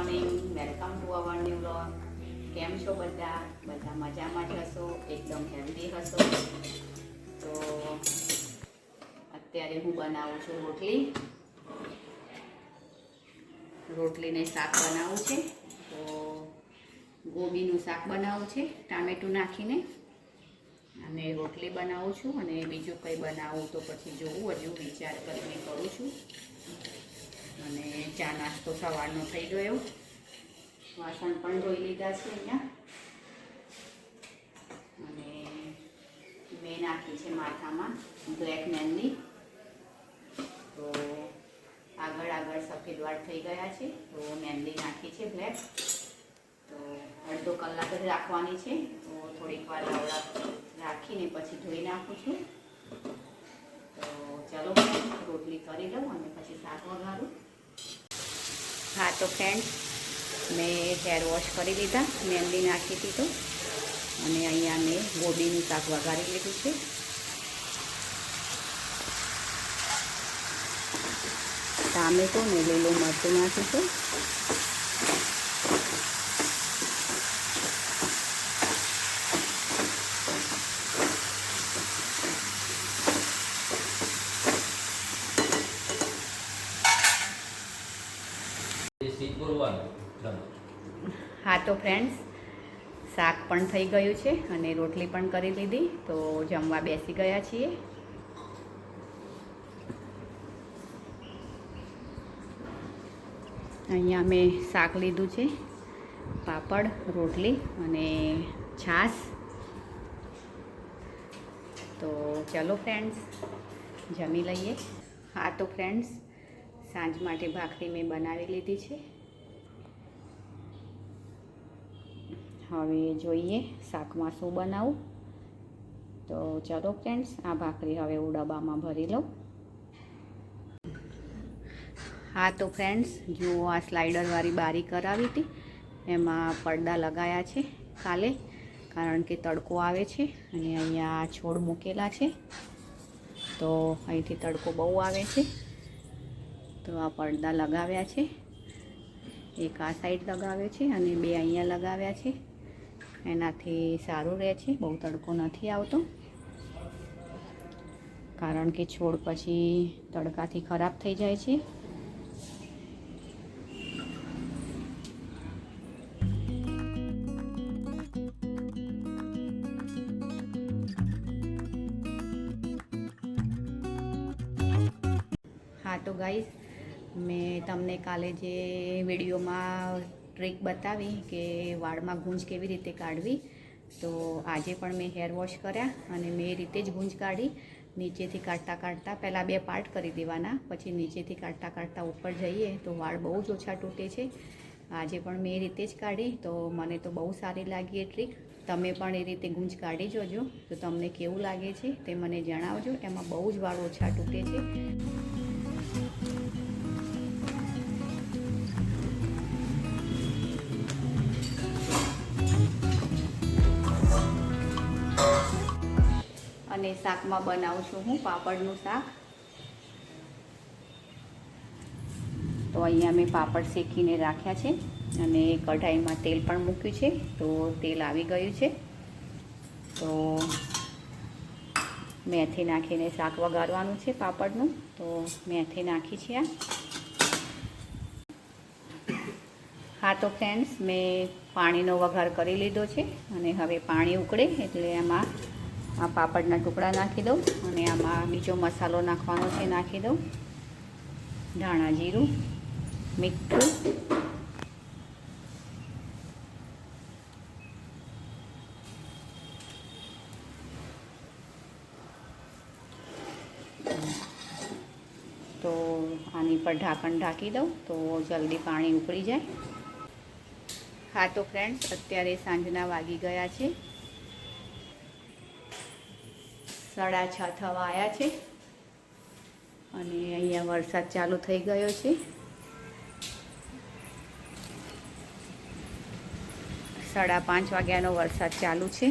Morning welcome to our new કેમ છો બધા? બધા મજામાં જ હશો? એકદમ હેલ્ધી હશો? તો અત્યારે હું બનાવું છું રોટલી. રોટલીને શાક બનાવું છે. તો ગોબીનું શાક બનાવું છે, ટામેટું નાખીને. અને રોટલી બનાવું છું અને બીજું કંઈ બનાવું તો પછી જોવું, હજુ વિચાર કરીને કરું છું. અને ચા નાસ્તો સવારનો થઈ ગયો વાસણ પણ ધોઈ લીધા છે અહીંયા. અને મેં નાખી છે માથામાં બ્લેક મેનની. તો આગળ આગળ સફેદ વાળ થઈ ગયા છે, તો મહેંદી નાખી છે બ્લેક તો અડધો કલાક જ રાખવાની છે, તો થોડીક વાર લાવડા રાખીને પછી ધોઈ નાખું છું. તો ચાલો, રોટલી કરી લઉં અને પછી શાક વઘારું. હા, તો ફ્રેન્ડ મેં હેર વોશ કરી લીધા મહેંદી નાખી હતી અને અહીંયા મેં ગોબીનું શાક વઘારી લીધું છે. ટામેટું ને લીલું મરચું નાખીશું. હા, તો ફ્રેન્ડ્સ શાક પણ થઈ ગયું છે અને રોટલી પણ કરી લીધી, તો જમવા બેસી ગયા છીએ. અહીંયા મેં શાક લીધું છે, પાપડ, રોટલી અને છાશ. તો ચલો ફ્રેન્ડ્સ જમી લઈએ. હા, તો ફ્રેન્ડ્સ સાંજ માટે ભાખરી મેં બનાવી લીધી છે. હવે જોઈએ શાકમાં શું બનાવું. તો ચલો ફ્રેન્ડ્સ આ ભાખરી હવે હું ડબ્બામાં ભરી લઉં. હા, તો ફ્રેન્ડ્સ જુઓ આ સ્લાઇડરવાળી બારી કરાવી હતી. એમાં પડદા લગાયા છે કાલે, કારણ કે તડકો આવે છે અને અહીંયા છોડ મૂકેલા છે. તો અહીંથી તડકો બહુ આવે છે. તો આ પડદા લગાવ્યા છે. એક આ સાઈડ લગાવ્યો છે અને બે અહીંયા લગાવ્યા છે. એનાથી સારું રહે છે, બહુ તડકો નથી આવતો. કારણ કે છોડ પછી તડકાથી ખરાબ થઈ જાય છે. હા, તો ગાઈસ મેં તમને કાલે જે વિડીયોમાં ટ્રીક બતાવી કે વાળમાં ગુંજ કેવી રીતે કાઢવી, તો આજે પણ મેં હેર વોશ કર્યા અને મેં એ રીતે જ ગૂંજ કાઢી. નીચેથી કાઢતા કાઢતા પહેલાં બે પાર્ટ કરી દેવાના, પછી નીચેથી કાઢતા કાઢતા ઉપર જઈએ તો વાળ બહુ જ ઓછા તૂટે છે. આજે પણ મેં એ રીતે જ કાઢી, તો મને તો બહુ સારી લાગી એ ટ્રીક. તમે પણ એ રીતે ગૂંજ કાઢી જોજો. તો તમને કેવું લાગે છે તે મને જણાવજો. એમાં બહુ જ વાળ ઓછા તૂટે છે. અને શાકમાં બનાવું છું હું, પાપડનું શાક. તો અહીંયા મેં પાપડ શેકીને રાખ્યા છે અને કઢાઈમાં તેલ પણ મૂક્યું છે, તો તેલ આવી ગયું છે. તો મેથી નાખીને શાક વઘારવાનું છે પાપડનું, તો મેથી નાખી છે આ. હા, તો ફ્રેન્ડ્સ મેં પાણીનો વઘાર કરી લીધો છે અને હવે પાણી ઉકળે એટલે એમાં આ પાપડના ટુકડા નાખી દઉં અને આમાં બીજો મસાલો નાખવાનો છે, નાખી દઉં. ધાણા જીરું, મીઠું. તો આની પર ઢાંકણ ઢાંકી દઉં તો જલ્દી પાણી ઉકળી જાય. હા, તો ફ્રેન્ડ્સ અત્યારે સાંજના વાગી ગયા છે. સાડા છ થવા આવ્યા છે. અને અહીંયા વરસાદ ચાલુ થઈ ગયો છે. સાડા પાંચ વાગ્યાનો વરસાદ ચાલુ છે.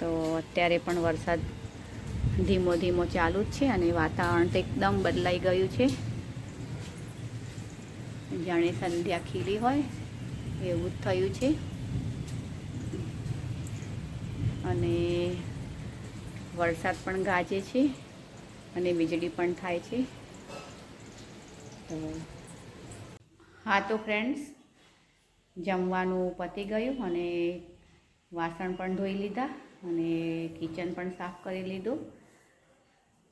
તો અત્યારે પણ વરસાદ ધીમો ધીમો ચાલુ જ છે અને વાતાવરણ તો એકદમ બદલાઈ ગયું છે. જાણે સંધ્યા ખીલી હોય એવું જ થયું છે. અને વરસાદ પણ ગાજે છે અને વીજળી પણ થાય છે. તો હા તો ફ્રેન્ડ્સ જમવાનું પતી ગયું અને વાસણ પણ ધોઈ લીધા અને કિચન પણ સાફ કરી લીધું.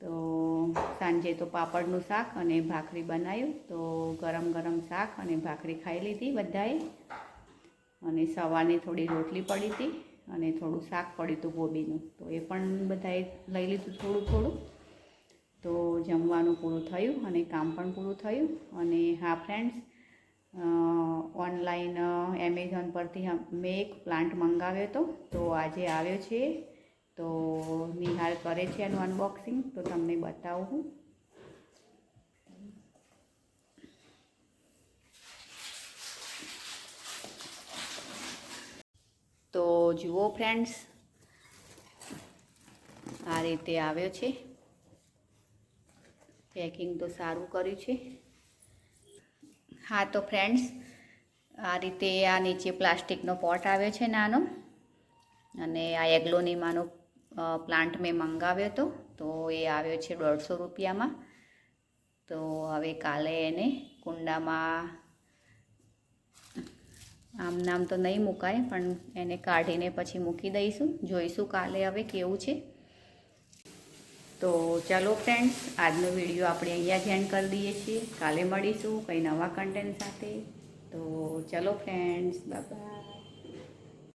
તો સાંજે તો પાપડનું શાક અને ભાખરી બનાવ્યું તો ગરમ ગરમ શાક અને ભાખરી ખાઈ લીધી બધાએ. અને સવારની થોડી રોટલી પડી હતી. અને થોડું શાક પડ્યું હતું ગોબીનું. તો એ પણ બધાએ લઈ લીધું થોડું થોડું. તો જમવાનું પૂરું થયું અને કામ પણ પૂરું થયું. અને હા ફ્રેન્ડ્સ ઓનલાઈન એમેઝોન પરથી મેં એક પ્લાન્ટ મંગાવ્યો હતો. તો આજે આવ્યો છે. તો નિહાલ કરે છે એનું અનબોક્સિંગ તો તમને બતાવું હું તો જુઓ ફ્રેન્ડ્સ આ રીતે આવ્યો છે. પેકિંગ તો સારું કર્યું છે. હા, તો ફ્રેન્ડ્સ આ રીતે આ નીચે પ્લાસ્ટિકનો પોટ આવ્યો છે નાનો. અને આ એગ્લોનીમાનો પ્લાન્ટ મેં મંગાવ્યો હતો. તો એ આવ્યો છે દોઢસો રૂપિયામાં. તો હવે કાલે એને કુંડામાં આમ નામ તો નહીં મુકાય, પણ એને કાઢીને પછી મૂકી દઈશું. જોઈશું કાલે હવે કેવું છે. તો ચાલો ફ્રેન્ડ્સ આજનો વીડિયો આપણે અહીંયા જ કરી દઈએ છીએ. કાલે મળીશું કંઈ નવા કન્ટેન્ટ સાથે. તો ચલો ફ્રેન્ડ્સ બાય